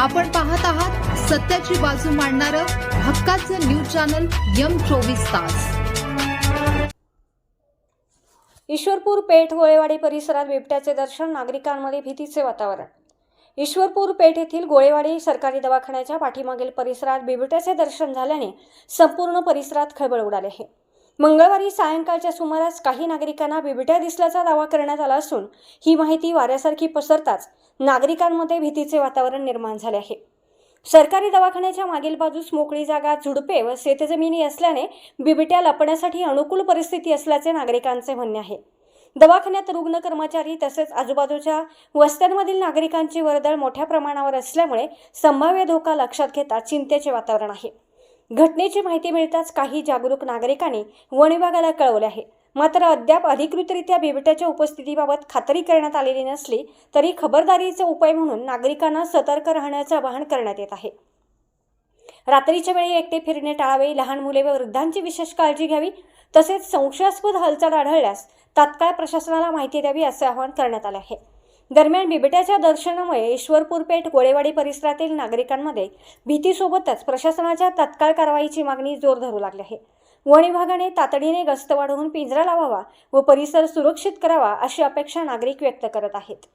आपण पाहत आहात सत्याची बाजू मांडणारं हक्काचं न्यूज चॅनल यम चोवीस तास. ईश्वरपूर पेठ गोळेवाडी परिसरात बिबट्याचे दर्शन नागरिकांमध्ये भीतीचे वातावरण. ईश्वरपूर पेठ येथील गोळेवाडी सरकारी दवाखान्याच्या पाठीमागील परिसरात बिबट्याचे दर्शन झाल्याने संपूर्ण परिसरात खळबळ उडाली आहे. मंगळवारी सायंकाळच्या सुमारास काही नागरिकांना बिबट्या दिसल्याचा दावा करण्यात आला असून ही माहिती वाऱ्यासारखी पसरताच नागरिकांमध्ये भीतीचे वातावरण निर्माण झाले आहे. सरकारी दवाखान्याच्या मागील बाजूस मोकळी जागा झुडपे व शेतजमिनी असल्याने बिबट्या लपण्यासाठी अनुकूल परिस्थिती असल्याचे नागरिकांचे म्हणणे आहे. दवाखान्यात रुग्ण कर्मचारी तसेच आजूबाजूच्या वस्त्यांमधील नागरिकांची वर्दळ मोठ्या प्रमाणावर असल्यामुळे संभाव्य धोका लक्षात घेता चिंतेचे वातावरण आहे. घटनेची माहिती मिळताच काही जागरूक नागरिकांनी वन विभागाला कळवले आहे. मात्र अद्याप अधिकृतरित्या बिबट्याच्या उपस्थितीबाबत खात्री करण्यात आलेली नसली तरी खबरदारीचे उपाय म्हणून नागरिकांना सतर्क राहण्याचे आवाहन करण्यात येत आहे. रात्रीच्या वेळी एकटे फिरणे टाळावे लहान मुले व वृद्धांची विशेष काळजी घ्यावी तसेच संशयास्पद हालचाल आढळल्यास तात्काळ प्रशासनाला माहिती द्यावी असे आवाहन करण्यात आले आहे. दरम्यान बिबट्याच्या दर्शनामुळे ईश्वरपूर पेठ गोळेवाडी परिसरातील नागरिकांमध्ये भीतीसोबतच प्रशासनाच्या तत्काळ कारवाईची मागणी जोर धरू लागली आहे. वन विभागाने तातडीने गस्त वाढवून पिंजरा लावावा व परिसर सुरक्षित करावा अशी अपेक्षा नागरिक व्यक्त करत आहेत.